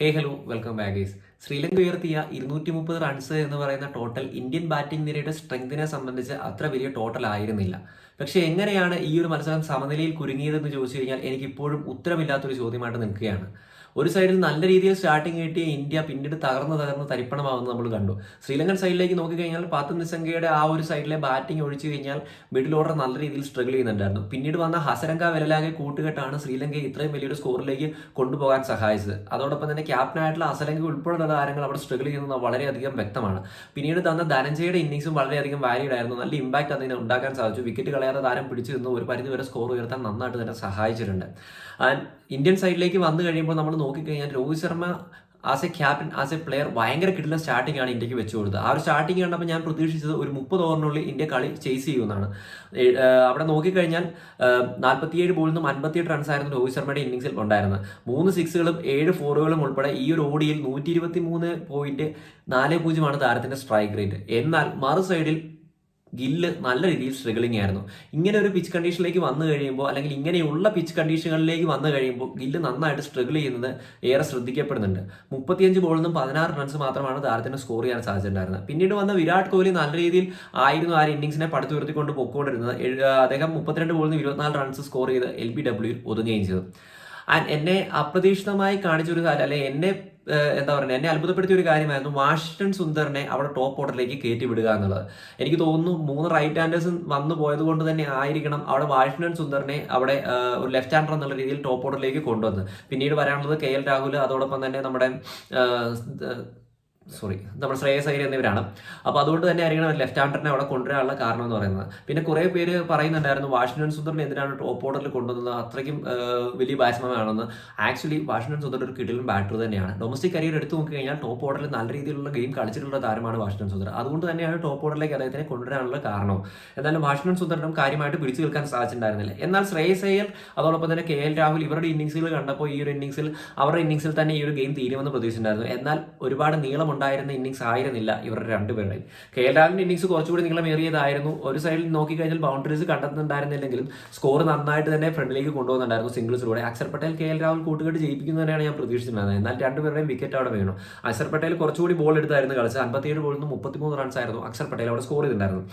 ഹേ hello welcome ബാഗേഴ്സ് ശ്രീലങ്ക ഉയർത്തിയ ഇരുന്നൂറ്റി മുപ്പത് റൺസ് എന്ന് പറയുന്ന ടോട്ടൽ ഇന്ത്യൻ ബാറ്റിംഗ് നിരയുടെ സ്ട്രെങ്തിനെ സംബന്ധിച്ച് അത്ര വലിയ ടോട്ടൽ ആയിരുന്നില്ല. പക്ഷേ എങ്ങനെയാണ് ഈ ഒരു മത്സരം സമനിലയിൽ കുരുങ്ങിയതെന്ന് ചോദിച്ചു കഴിഞ്ഞാൽ എനിക്കിപ്പോഴും ഉത്തരമില്ലാത്തൊരു ചോദ്യമായിട്ട് നിൽക്കുകയാണ്. ഒരു സൈഡിൽ നല്ല രീതിയിൽ സ്റ്റാർട്ടിംഗ് കിട്ടിയ ഇന്ത്യ പിന്നീട് തകർന്ന് തകർന്ന് തരിപ്പണമാവുന്നത് നമ്മൾ കണ്ടു. ശ്രീലങ്കൻ സൈഡിലേക്ക് നോക്കിക്കഴിഞ്ഞാൽ പാത്ത് നിസംഗയുടെ ആ ഒരു സൈഡിലെ ബാറ്റിംഗ് ഒഴിച്ചു കഴിഞ്ഞാൽ മിഡിൽ ഓർഡർ നല്ല രീതിയിൽ സ്ട്രഗിൾ ചെയ്യുന്നുണ്ടായിരുന്നു. പിന്നീട് വന്ന ഹസരങ്ക വിരലാകെ കൂട്ടുകെട്ടാണ് ശ്രീലങ്കയെ ഇത്രയും വലിയൊരു സ്കോറിലേക്ക് കൊണ്ടുപോകാൻ സഹായിച്ചത്. അതോടൊപ്പം തന്നെ ക്യാപ്റ്റനായിട്ടുള്ള അസലങ്ക ഉൾപ്പെടെയുള്ള താരങ്ങൾ അവിടെ സ്ട്രഗിൾ ചെയ്യുന്നത് വളരെയധികം വ്യക്തമാണ്. പിന്നീട് തന്ന ധനഞ്ജയുടെ ഇന്നിങ്സും വളരെയധികം വാല്യൂഡ് ആയിരുന്നു. നല്ല ഇമ്പാക്ട് അതിന് ഉണ്ടാക്കാൻ സാധിച്ചു. വിക്കറ്റ് കളയാതെ താരം പിടിച്ചു നിന്ന് ഒരു പരിധിവരെ സ്കോർ ഉയർത്താൻ നന്നായിട്ട് തന്നെ സഹായിച്ചിട്ടുണ്ട്. ആൻഡ് ഇന്ത്യൻ സൈഡിലേക്ക് വന്നു കഴിയുമ്പോൾ നമ്മൾ നോക്കിക്കഴിഞ്ഞാൽ Rohit Sharma as a captain as a player ഭയങ്കര കിട്ടുന്ന സ്റ്റാർട്ടിംഗ് ആണ് ഇന്ത്യയ്ക്ക് വെച്ചു കൊടുത്തത്. ആ ഒരു സ്റ്റാർട്ടിംഗ് കണ്ടപ്പോൾ ഞാൻ പ്രതീക്ഷിച്ചത് ഒരു മുപ്പത് ഓവറിനുള്ളിൽ ഇന്ത്യ കളി ചേസ് ചെയ്യുമെന്നാണ്. അവിടെ നോക്കിക്കഴിഞ്ഞാൽ നാൽപ്പത്തിയേഴ് ബോളിൽ നിന്നും അൻപത്തിയെട്ട് റൺസ് ആയിരുന്നു രോഹിത് ശർമ്മയുടെ ഇന്നിംഗ്സിൽ ഉണ്ടായിരുന്നത്. മൂന്ന് സിക്സുകളും ഏഴ് ഫോറുകളും ഉൾപ്പെടെ ഈ ഒരു ഓടിയിൽ നൂറ്റി ഇരുപത്തി മൂന്ന് പോയിന്റ് നാല് പൂജ്യമാണ് താരത്തിന്റെ സ്ട്രൈക്ക് റേറ്റ് എന്നാൽ മറു സൈഡിൽ ഗില്ല് നല്ല രീതിയിൽ സ്ട്രഗിളിങ് ആയിരുന്നു. ഇങ്ങനെ ഒരു പിച്ച് കണ്ടീഷനിലേക്ക് വന്നു കഴിയുമ്പോൾ അല്ലെങ്കിൽ ഇങ്ങനെയുള്ള പിച്ച് കണ്ടീഷനുകളിലേക്ക് വന്നു കഴിയുമ്പോൾ ഗില്ല് നന്നായിട്ട് സ്ട്രഗിൾ ചെയ്യുന്നത് ഏറെ ശ്രദ്ധിക്കപ്പെടുന്നുണ്ട്. മുപ്പത്തിയഞ്ച് ബോളിൽ നിന്നും പതിനാറ് റൺസ് മാത്രമാണ് താരത്തിന് സ്കോർ ചെയ്യാൻ സാധിച്ചിട്ടുണ്ടായിരുന്നത് പിന്നീട് വന്ന വിരാട് കോഹ്ലി നല്ല രീതിയിൽ ആയിരുന്നു ആ ഇന്നിംഗ്സിനെ പടുത്തുയർത്തിക്കൊണ്ട് പൊക്കോണ്ടിരുന്നത്. അദ്ദേഹം മുപ്പത്തിരണ്ട് ബോളിൽ നിന്ന് ഇരുപത്തിനാല് റൺസ് സ്കോർ ചെയ്ത് എൽ ബി ഡബ്ല്യൂയിൽ ഒതുങ്ങുകയും ചെയ്തു. ആൻഡ് എന്നെ അപ്രതീക്ഷിതമായി കാണിച്ചൊരു കാര്യം അല്ലെ എന്നെ എന്താ പറയുക എന്നെ അത്ഭുതപ്പെടുത്തിയ ഒരു കാര്യമായിരുന്നു വാഷിംഗ്ടൺ സുന്ദറിനെ അവിടെ ടോപ്പ് ഓർഡറിലേക്ക് കയറ്റി വിടുക എന്നുള്ളത്. എനിക്ക് തോന്നുന്നു മൂന്ന് റൈറ്റ് ഹാൻഡേഴ്സ് വന്നു പോയത് കൊണ്ട് തന്നെ ആയിരിക്കണം അവിടെ വാഷിംഗ്ടൺ സുന്ദറിനെ അവിടെ ഒരു ലെഫ്റ്റ് ഹാൻഡർ എന്നുള്ള രീതിയിൽ ടോപ്പ് ഓർഡറിലേക്ക് കൊണ്ടുവന്ന് പിന്നീട് വരാനുള്ളത് കെ എൽ രാഹുൽ അതോടൊപ്പം തന്നെ നമ്മുടെ സോറി നമ്മുടെ ശ്രേയസ് അയ്യർ എന്നിവരാണ്. അപ്പോൾ അതുകൊണ്ട് തന്നെ ആയിരിക്കണം ലെഫ്റ്റ് ഹാൻഡറിനെ അവിടെ കൊണ്ടുവരാനുള്ള കാരണം എന്ന് പറയുന്നത്. പിന്നെ കുറേ പേര് പറയുന്നുണ്ടായിരുന്നു വാഷിംഗ്ടൺ സുന്ദറിനെ എന്തിനാണ് ടോപ്പ് ഓർഡറിൽ കൊണ്ടുവന്നത്? അത്രയ്ക്കും വലിയ ബാറ്റ്സ്മാൻ ആണെന്ന് ആക്ച്വലി വാഷിംഗ്ടൺ സുന്ദർ ഒരു കിടിലും ബാറ്റർ തന്നെയാണ്. ഡൊമസ്റ്റിക് കരിയർ എടുത്തു നോക്കി കഴിഞ്ഞാൽ ടോപ്പ് ഓർഡറിൽ നല്ല രീതിയിലുള്ള ഗെയിം കളിച്ചിട്ടുള്ള താരമാണ് വാഷിംഗ്ടൺ സുന്ദർ. അതുകൊണ്ട് തന്നെയാണ് ടോപ്പ് ഓർഡറിലേക്ക് അദ്ദേഹത്തിനെ കൊണ്ടുവരാനുള്ള കാരണം എന്നാലും വാഷിംഗ്ടൺ സുന്ദറിനും കാര്യമായിട്ട് പിടിച്ചു നിൽക്കാൻ സാധിച്ചിട്ടുണ്ടായിരുന്നില്ല. എന്നാൽ ശ്രേയസ് അയ്യർ അതോടൊപ്പം തന്നെ കെ എൽ രാഹുൽ ഇവരുടെ ഇന്നിംഗ്സുകൾ കണ്ടപ്പോൾ ഈ ഒരു ഇന്നിങ്സിൽ അവരുടെ ഇന്നിങ്സിൽ തന്നെ ഈ ഒരു ഗെയിം തീരുമെന്ന് പ്രതീക്ഷിച്ചിട്ടുണ്ടായിരുന്നു. എന്നാൽ ഒരുപാട് നീളമുണ്ടായിരുന്ന ഇന്നിങ്സ് ആയിരുന്നില്ല ഇവരുടെ രണ്ടുപേരുടെയും. കെ എൽ രാഹുലിന്റെ ഇന്നിങ്സ് കുറച്ചുകൂടി നീളമേറിയതായിരുന്നു ഒരു സൈഡിൽ നോക്കിക്കഴിഞ്ഞാൽ ബൗണ്ടറീസ് കണ്ടെത്തുന്നുണ്ടായിരുന്നില്ലെങ്കിലും സ്കോർ നന്നായിട്ട് തന്നെ ഫ്രണ്ടിലേക്ക് കൊണ്ടുപോകുന്നുണ്ടായിരുന്നു സിംഗിൾസിലൂടെ അക്ഷർ പട്ടേൽ കെ എൽ രാഹുൽ കൂട്ടുകെട്ട് ജയിപ്പിക്കുന്നതിനാണ് ഞാൻ പ്രതീക്ഷിച്ചിട്ടുണ്ടായിരുന്നത്. എന്നാൽ രണ്ടുപേരുടെയും വിക്കറ്റ് അവിടെ വീണു. അക്ഷർ പട്ടേൽ കുറച്ചുകൂടി ബോൾ എടുത്തായിരുന്നു കളിച്ചത്. അൻപത്തിയേഴ് ബോളിൽ നിന്ന് മുപ്പത്തിമൂന്ന് റൺസ് ആയിരുന്നു അക്ഷർ പട്ടേൽ അവിടെ സ്കോർ ചെയ്തിട്ടുണ്ടായിരുന്നു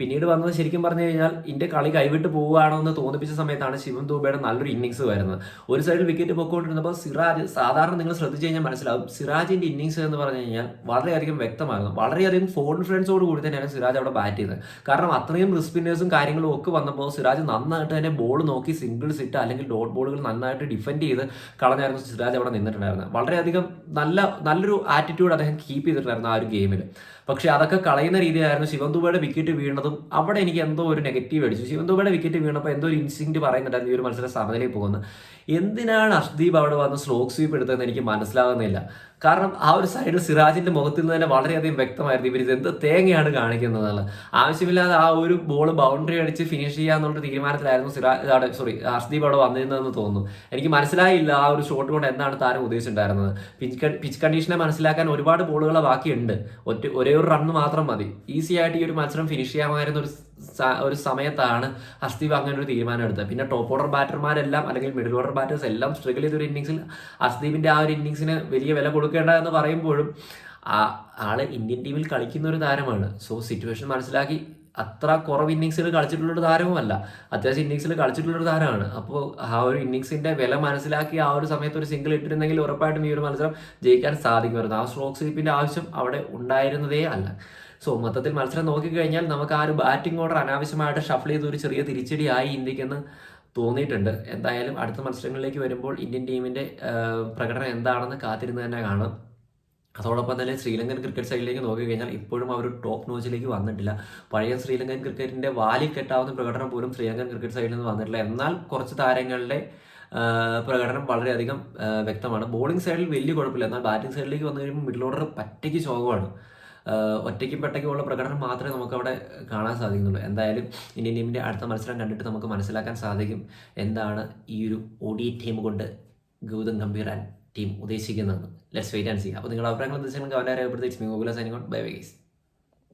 പിന്നീട് വന്നത് ശരിക്കും പറഞ്ഞു കഴിഞ്ഞാൽ ഇന്ത്യ കളി കൈവിട്ട് പോവുകയാണോ എന്ന് തോന്നിപ്പിച്ച സമയത്താണ് ശിവം ദൂബയുടെ നല്ലൊരു ഇന്നിങ്സ് വരുന്നത്. ഒരു സൈഡിൽ വിക്കറ്റ് പൊക്കോണ്ടിരുന്നപ്പോൾ സിറാജ് സാധാരണ നിങ്ങൾ ശ്രദ്ധിച്ചു കഴിഞ്ഞാൽ മനസ്സിലാവും. സിറാജിന്റെ ഇന്നിങ്സ് എന്ന് പറഞ്ഞു കഴിഞ്ഞാൽ വളരെയധികം വ്യക്തമായിരുന്നു. വളരെയധികം കോൺഫിഡൻസോട് കൂടി തന്നെയാണ് സിരാജ് അവിടെ ബാറ്റ് ചെയ്തത്. കാരണം അത്രയും റിസ്പിന്നേഴ്സും കാര്യങ്ങളും ഒക്കെ വന്നപ്പോൾ സിരാജ് നന്നായിട്ട് തന്നെ ബോൾ നോക്കി സിംഗിൾസ് ഇട്ട് അല്ലെങ്കിൽ ഡോട്ട് ബോളുകൾ നന്നായിട്ട് ഡിഫെൻഡ് ചെയ്ത് കളഞ്ഞായിരുന്നു സിറാജ് അവിടെ നിന്നിട്ടുണ്ടായിരുന്നത്. വളരെയധികം നല്ല നല്ലൊരു ആറ്റിറ്റ്യൂഡ് അദ്ദേഹം കീപ്പ് ചെയ്തിട്ടുണ്ടായിരുന്നു ആ ഒരു ഗെയിമിൽ പക്ഷേ അതൊക്കെ കളയുന്ന രീതിയായിരുന്നു ശിവൻ ദുബയുടെ വിക്കറ്റ് വീണതും അവിടെ എനിക്ക് എന്തോ ഒരു നെഗറ്റീവ് അടിച്ചു. ശിവൻ ദുബയുടെ വിക്കറ്റ് വീണപ്പോൾ എന്തോ ഒരു ഇൻസ്റ്റിങ് പറയുന്നുണ്ടായിരുന്നു ഈ ഒരു മത്സരം സമനിലയിൽ പോകുന്നത്. എന്തിനാണ് അഷ്ദീപ് അവിടെ വന്ന് സ്ലോക്ക് സ്വീപ്പ് എടുത്തതെന്ന് എനിക്ക് മനസ്സിലാകുന്നില്ല. കാരണം ആ ഒരു സൈഡിൽ സിറാജിന്റെ മുഖത്തിൽ നിന്ന് തന്നെ വളരെയധികം വ്യക്തമായിരുന്നു. ഇവർ എന്ത് തേങ്ങയാണ് കാണിക്കുന്നത് ആവശ്യമില്ലാതെ ആ ഒരു ബോൾ ബൗണ്ടറി അടിച്ച് ഫിനിഷ് ചെയ്യാന്നുള്ള തീരുമാനത്തിലായിരുന്നു സിറാജ് സോറി ഹർഷ്ദീപ് അവിടെ വന്നിരുന്നതെന്ന് തോന്നുന്നു. എനിക്ക് മനസ്സിലായില്ല ആ ഒരു ഷോട്ട് കൊണ്ട് എന്താണ് താരം ഉദ്ദേശിച്ചിട്ടുണ്ടായിരുന്നത്. പിച്ച് പിച്ച് കണ്ടീഷനെ മനസ്സിലാക്കാൻ ഒരുപാട് ബോളുകൾ ബാക്കിയുണ്ട്. ഒറ്റ ഒരേ ഒരു റണ്ണ് മാത്രം മതി. ഈസി ആയിട്ട് ഈ ഒരു മത്സരം ഫിനിഷ് ചെയ്യാമായിരുന്ന ഒരു ഒരു സമയത്താണ് അസ്തീവ് അങ്ങനെ ഒരു തീരുമാനം എടുത്തത്. പിന്നെ ടോപ്പ് ഓർഡർ ബാറ്റർമാരെല്ലാം അല്ലെങ്കിൽ മിഡിൽ ഓർഡർ ബാറ്റേഴ്സ് എല്ലാം സ്ട്രഗിൾ ചെയ്ത ഒരു ഇന്നിങ്സിൽ ഹർഷ്ദീപിന്റെ ആ ഒരു ഇന്നിങ്സിന് വലിയ വില കൊടുക്കേണ്ട എന്ന് പറയുമ്പോഴും ആ ആൾ ഇന്ത്യൻ ടീമിൽ കളിക്കുന്ന ഒരു താരമാണ്. സോ സിറ്റുവേഷൻ മനസ്സിലാക്കി അത്ര കുറവ് ഇന്നിങ്സിൽ കളിച്ചിട്ടുള്ള ഒരു താരവുമല്ല. അത്യാവശ്യം ഇന്നിങ്സിൽ കളിച്ചിട്ടുള്ള ഒരു താരമാണ്. അപ്പോൾ ആ ഒരു ഇന്നിങ്സിന്റെ വില മനസ്സിലാക്കി ആ ഒരു സമയത്ത് ഒരു സിംഗിൾ ഇട്ടിരുന്നെങ്കിൽ ഉറപ്പായിട്ടും ഈ ഒരു മത്സരം ജയിക്കാൻ സാധിക്കുമായിരുന്നു. ആ സ്ട്രോക്ക് സ്വീപ്പിന്റെ ആവശ്യം അവിടെ ഉണ്ടായിരുന്നതേ അല്ല. സോ മൊത്തത്തിൽ മത്സരം നോക്കിക്കഴിഞ്ഞാൽ നമുക്ക് ആ ഒരു ബാറ്റിംഗ് ഓർഡർ അനാവശ്യമായിട്ട് ഷഫിൾ ചെയ്ത ഒരു ചെറിയ തിരിച്ചടിയായി ഇന്ത്യക്കെന്ന് തോന്നിയിട്ടുണ്ട്. എന്തായാലും അടുത്ത മത്സരങ്ങളിലേക്ക് വരുമ്പോൾ ഇന്ത്യൻ ടീമിന്റെ പ്രകടനം എന്താണെന്ന് കാത്തിരുന്ന് തന്നെ കാണാം. അതോടൊപ്പം തന്നെ ശ്രീലങ്കൻ ക്രിക്കറ്റ് സൈഡിലേക്ക് നോക്കിക്കഴിഞ്ഞാൽ ഇപ്പോഴും അവർ ടോപ്പ് നോച്ചിലേക്ക് വന്നിട്ടില്ല. പഴയ ശ്രീലങ്കൻ ക്രിക്കറ്റിന്റെ വാലി കെട്ടാവുന്ന പ്രകടനം പോലും ശ്രീലങ്കൻ ക്രിക്കറ്റ് സൈഡിൽ നിന്ന് വന്നിട്ടില്ല. എന്നാൽ കുറച്ച് താരങ്ങളുടെ പ്രകടനം വളരെയധികം വ്യക്തമാണ്. ബോളിംഗ് സൈഡിൽ വലിയ കുഴപ്പമില്ല. എന്നാൽ ബാറ്റിംഗ് സൈഡിലേക്ക് വന്നു കഴിയുമ്പോൾ മിഡിൽ ഓർഡർ പറ്റയ്ക്ക് ശോകമാണ്. ആഹ് പെട്ടയ്ക്കും ഉള്ള പ്രകടനം മാത്രമേ നമുക്ക് അവിടെ കാണാൻ സാധിക്കുന്നുള്ളൂ. എന്തായാലും ഇന്ത്യൻ ടീമിന്റെ അടുത്ത മത്സരം കണ്ടിട്ട് നമുക്ക് മനസ്സിലാക്കാൻ സാധിക്കും എന്താണ് ഈ ഒരു ഒഡി ടീം കൊണ്ട് ഗൗതം ഗംഭീർ ആൻഡ് ടീം ഉദ്ദേശിക്കുന്നത് ലെറ്റ്സ് വെയിറ്റ് ആൻഡ് സി അപ്പോൾ നിങ്ങളുടെ അഭിപ്രായങ്ങൾ എന്താ വെച്ചാൽ കവലാരെ പ്രത്യേകിച്ച് മി ഗോകുല സൈനികോൺ ബൈ ഗൈസ്